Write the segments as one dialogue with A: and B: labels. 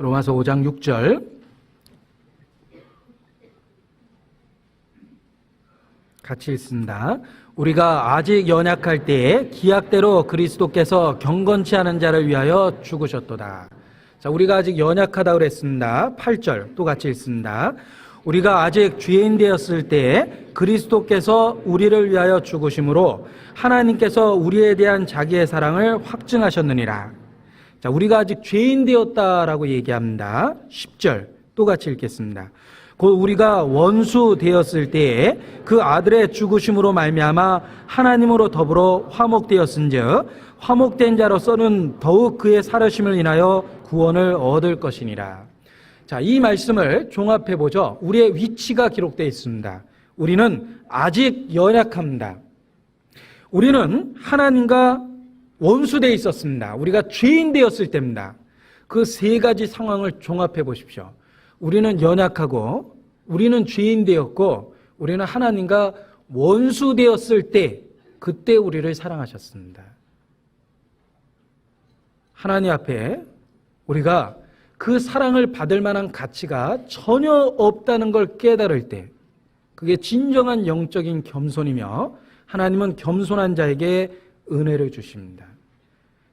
A: 로마서 5장 6절 같이 읽습니다. 우리가 아직 연약할 때에 기약대로 그리스도께서 경건치 않은 자를 위하여 죽으셨도다. 자, 우리가 아직 연약하다 그랬습니다. 8절 또 같이 읽습니다. 우리가 아직 죄인 되었을 때에 그리스도께서 우리를 위하여 죽으심으로 하나님께서 우리에 대한 자기의 사랑을 확증하셨느니라. 자, 우리가 아직 죄인 되었다라고 얘기합니다. 10절 또 같이 읽겠습니다. 곧 우리가 원수 되었을 때에 그 아들의 죽으심으로 말미암아 하나님으로 더불어 화목되었은즉 화목된 자로서는 더욱 그의 살으심을 인하여 구원을 얻을 것이니라. 자, 이 말씀을 종합해 보죠. 우리의 위치가 기록되어 있습니다. 우리는 아직 연약합니다. 우리는 하나님과 원수되어 있었습니다. 우리가 죄인 되었을 때입니다. 그 세 가지 상황을 종합해 보십시오. 우리는 연약하고 우리는 죄인 되었고 우리는 하나님과 원수 되었을 때 그때 우리를 사랑하셨습니다. 하나님 앞에 우리가 그 사랑을 받을 만한 가치가 전혀 없다는 걸 깨달을 때 그게 진정한 영적인 겸손이며 하나님은 겸손한 자에게 은혜를 주십니다.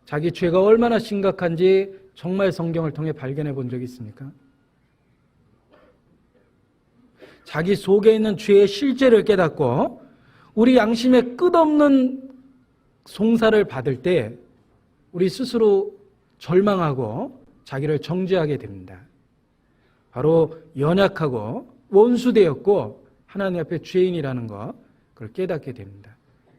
A: 자기 죄가 얼마나 심각한지 정말 성경을 통해 발견해 본 적이 있습니까? 자기 속에 있는 죄의 실제를 깨닫고 우리 양심에 끝없는 송사를 받을 때 우리 스스로 절망하고 자기를 정죄하게 됩니다. 바로 연약하고 원수되었고 하나님 앞에 죄인이라는 것 그걸 깨닫게 됩니다.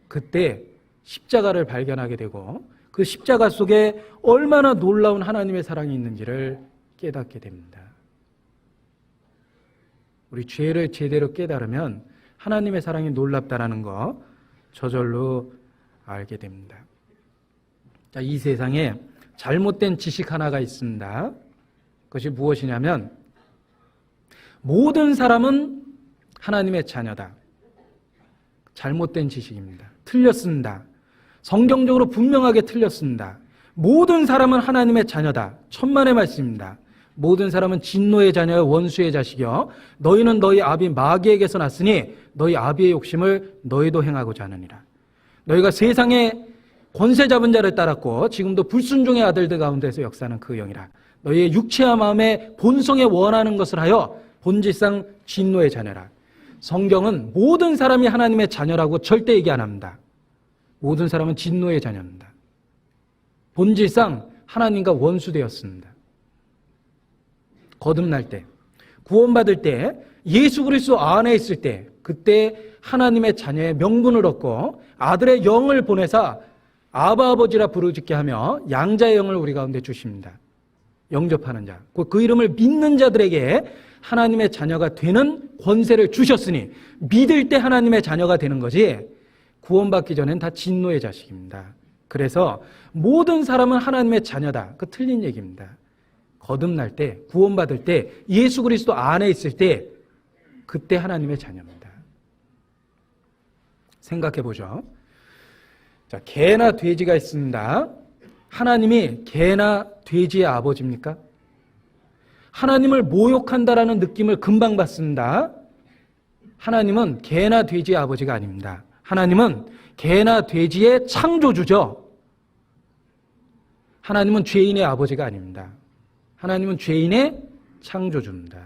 A: 그때 십자가를 발견하게 되고 그 십자가 속에 얼마나 놀라운 하나님의 사랑이 있는지를 깨닫게 됩니다. 우리 죄를 제대로 깨달으면 하나님의 사랑이 놀랍다라는 거 저절로 알게 됩니다. 자, 이 세상에 잘못된 지식 하나가 있습니다. 그것이 무엇이냐면 모든 사람은 하나님의 자녀다. 잘못된 지식입니다. 틀렸습니다. 성경적으로 분명하게 틀렸습니다. 모든 사람은 하나님의 자녀다. 천만의 말씀입니다. 모든 사람은 진노의 자녀여 원수의 자식이여 너희는 너희 아비 마귀에게서 났으니 너희 아비의 욕심을 너희도 행하고자 하느니라. 너희가 세상에 권세 잡은 자를 따랐고 지금도 불순종의 아들들 가운데서 역사하는 그 영이라. 너희의 육체와 마음의 본성에 원하는 것을 하여 본질상 진노의 자녀라. 성경은 모든 사람이 하나님의 자녀라고 절대 얘기 안 합니다. 모든 사람은 진노의 자녀입니다. 본질상 하나님과 원수되었습니다. 거듭날 때, 구원받을 때, 예수 그리스도 안에 있을 때, 그때 하나님의 자녀의 명분을 얻고 아들의 영을 보내사 아바 아버지라 부르짖게 하며 양자의 영을 우리 가운데 주십니다. 영접하는 자, 그 이름을 믿는 자들에게 하나님의 자녀가 되는 권세를 주셨으니 믿을 때 하나님의 자녀가 되는 거지 구원받기 전엔 다 진노의 자식입니다. 그래서 모든 사람은 하나님의 자녀다. 그 틀린 얘기입니다. 거듭날 때, 구원받을 때, 예수 그리스도 안에 있을 때, 그때 하나님의 자녀입니다. 생각해 보죠. 자, 개나 돼지가 있습니다. 하나님이 개나 돼지의 아버지입니까? 하나님을 모욕한다라는 느낌을 금방 받습니다. 하나님은 개나 돼지의 아버지가 아닙니다. 하나님은 개나 돼지의 창조주죠. 하나님은 죄인의 아버지가 아닙니다. 하나님은 죄인의 창조주입니다.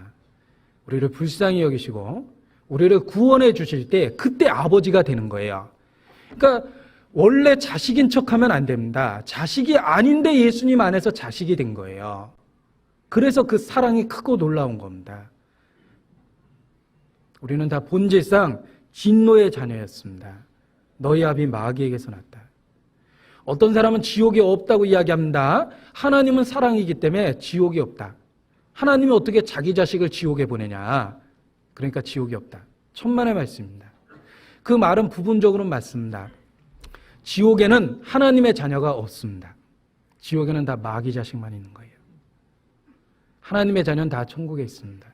A: 우리를 불쌍히 여기시고 우리를 구원해 주실 때 그때 아버지가 되는 거예요. 그러니까 원래 자식인 척하면 안 됩니다. 자식이 아닌데 예수님 안에서 자식이 된 거예요. 그래서 그 사랑이 크고 놀라운 겁니다. 우리는 다 본질상 진노의 자녀였습니다. 너희 아비 마귀에게서 났다. 어떤 사람은 지옥이 없다고 이야기합니다. 하나님은 사랑이기 때문에 지옥이 없다. 하나님이 어떻게 자기 자식을 지옥에 보내냐? 그러니까 지옥이 없다. 천만의 말씀입니다. 그 말은 부분적으로는 맞습니다. 지옥에는 하나님의 자녀가 없습니다. 지옥에는 다 마귀 자식만 있는 거예요. 하나님의 자녀는 다 천국에 있습니다.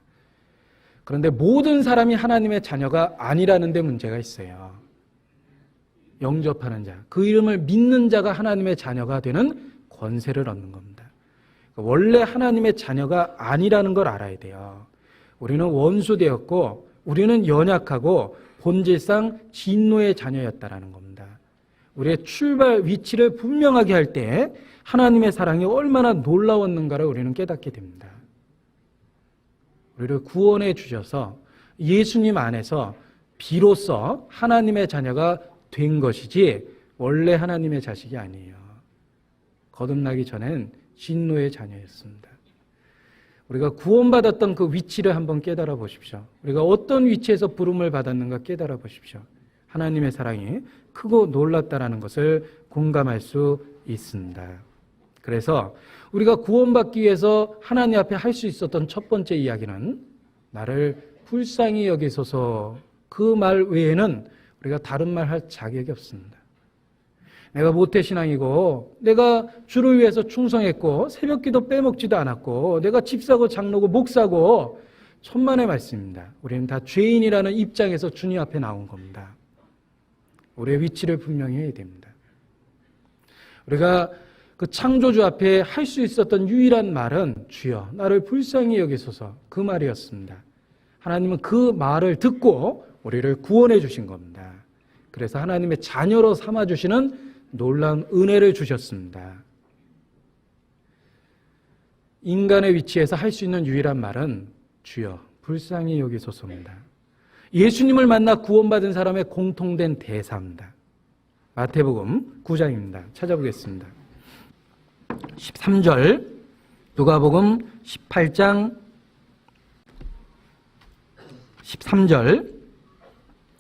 A: 그런데 모든 사람이 하나님의 자녀가 아니라는 데 문제가 있어요. 영접하는 자, 그 이름을 믿는 자가 하나님의 자녀가 되는 권세를 얻는 겁니다. 원래 하나님의 자녀가 아니라는 걸 알아야 돼요. 우리는 원수되었고 우리는 연약하고 본질상 진노의 자녀였다라는 겁니다. 우리의 출발 위치를 분명하게 할 때 하나님의 사랑이 얼마나 놀라웠는가를 우리는 깨닫게 됩니다. 우리를 구원해 주셔서 예수님 안에서 비로소 하나님의 자녀가 된 것이지 원래 하나님의 자식이 아니에요. 거듭나기 전엔 진노의 자녀였습니다. 우리가 구원받았던 그 위치를 한번 깨달아 보십시오. 우리가 어떤 위치에서 부름을 받았는가 깨달아 보십시오. 하나님의 사랑이 크고 놀랍다라는 것을 공감할 수 있습니다. 그래서 우리가 구원받기 위해서 하나님 앞에 할 수 있었던 첫 번째 이야기는 나를 불쌍히 여기소서 그 말 외에는 우리가 다른 말 할 자격이 없습니다. 내가 모태신앙이고 내가 주를 위해서 충성했고 새벽 기도 빼먹지도 않았고 내가 집사고 장로고 목사고 천만의 말씀입니다. 우리는 다 죄인이라는 입장에서 주님 앞에 나온 겁니다. 우리의 위치를 분명히 해야 됩니다. 우리가 그 창조주 앞에 할 수 있었던 유일한 말은 주여 나를 불쌍히 여기소서 그 말이었습니다. 하나님은 그 말을 듣고 우리를 구원해 주신 겁니다. 그래서 하나님의 자녀로 삼아 주시는 놀라운 은혜를 주셨습니다. 인간의 위치에서 할 수 있는 유일한 말은 주여 불쌍히 여기소서입니다. 예수님을 만나 구원받은 사람의 공통된 대사입니다. 마태복음 9장입니다. 찾아보겠습니다. 13절, 누가복음 18장 13절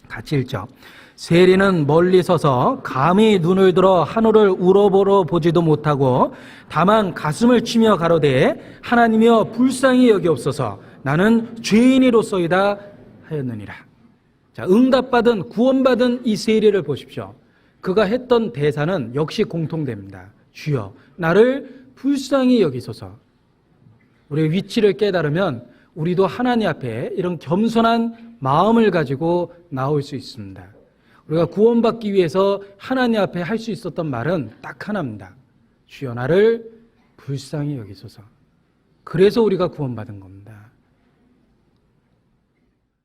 A: 같이 읽죠. 세리는 멀리 서서 감히 눈을 들어 하늘을 우러보러 보지도 못하고 다만 가슴을 치며 가로되 하나님이여 불쌍히 여기옵소서 나는 죄인이로소이다 하였느니라. 자, 응답받은 구원받은 이 세리를 보십시오. 그가 했던 대사는 역시 공통됩니다. 주여 나를 불쌍히 여기소서. 우리의 위치를 깨달으면 우리도 하나님 앞에 이런 겸손한 마음을 가지고 나올 수 있습니다. 우리가 구원받기 위해서 하나님 앞에 할 수 있었던 말은 딱 하나입니다. 주여 나를 불쌍히 여기소서. 그래서 우리가 구원받은 겁니다.